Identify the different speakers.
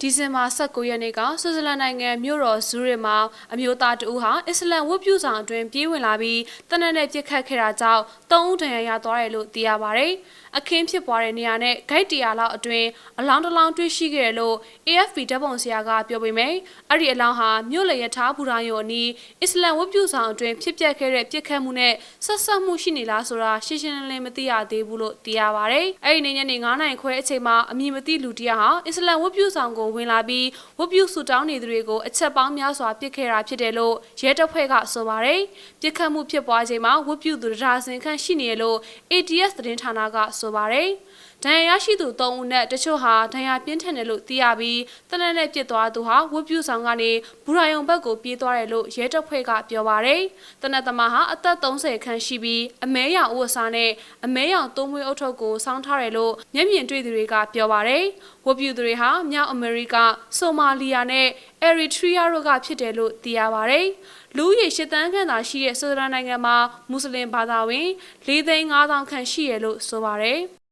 Speaker 1: ဒီဇင်ဘာ19ရက်နေ့ကဆွစ်ဇာလန်နိုင်ငံမြို့တော်ဇူရစ်မှာအမျိုးသားတဦးဟာအစ္စလမ်ဝတ်ပြုဆောင်အတွင်းပြေးဝင်လာပြီးတနက်နဲ့ပြစ်ခတ်ခဲ့တာကြောင့်၃ဦးဒဏ်ရာရသွားတယ်လို့သိရပါဗျ။အခင်းဖြစ်ပွားတဲ့နေရာနဲ့ဂိတ်တရာလောက်အတွင်းအလောင်းတစ်လောင်းတွေ့ရှိခဲ့တယ်လို့ AFP ဓာတ်ပုံဆရာကပြောပေမယ့်အဲ့ဒီအလောင်းဟာမြို့လေယထာဘူရာယုံအနီးအစ္စလမ်ဝတ်ပြုဆောင်အတွင်းဖြစ်ပျက်ခဲ့တဲ့ပြစ်ခတ်မှုနဲ့ဆက်ဆက်မှုရှိနေလားဆိုတာရှင်းရှင်းလင်းလင်းမသိရသေးဘူးလို့သိရပါဗျ။အဲ့ဒီနေ့ညနေ9:00နာရီခွဲအချိန်မှာအမည်မသိလူတစ်ယောက်ဟာအစ္စလမ်ဝတ်ပြုဆောင်ကိုဝင်လာပြီးဝတ်ပြုဆူတောင်းနေသူတွေကိုအချက်ပေါင်းများစွာပစ်ခဲ့တာဖြစ်တယ်လို့ရဲတပ်ဖွဲ့ကဆိုပါတယ်။ပြစ်ခတ်မှုဖြစ်ပွားချိန်မှာဝတ်ပြုသူတရာစင်ခန့်ရှိနေရလို့ ATS သတင်းဌာနကဆိုပါတယ်။ ဒဏ်ရာရရှိသူ၃ဦးနဲ့တချို့ဟာဒဏ်ရာပြင်းထန်တယ်လို့သိရပြီးတနက်နဲ့ပြစ်သွားသူဟာဝတ်ပြုဆောင်ကနေဘူရာယုံဘက်ကိုပြေးသွားတယ်လို့ရဲတပ်ဖွဲ့ကပြောပါတယ်။တနက်သမားဟာအသက်30ခန့်ရှိပြီးအမဲရောင်ဥဝစာနဲ့အမဲရောင်သုံးမွေးအုပ်ထုပ်ကိုစောင်းထားတယ်လို့မျက်မြင်တွေ့သူတွေကပြောပါတယ်။ဝတ်ပြုသူတွေဟာမြောက်အမေရိကဆိုမာလီယာနဲ့အရီထရီးယားတို့ကဖြစ်တယ်လို့သိရပါတယ်။လူဦးရေ၈တန်းခန့်သာရှိတဲ့ဆွစ်ဇာလန်နိုင်ငံမှာမွတ်စလင်ဘာသာဝင်၄သိန်း၅000ခန့်ရှိရလို့ဆိုပါတယ်။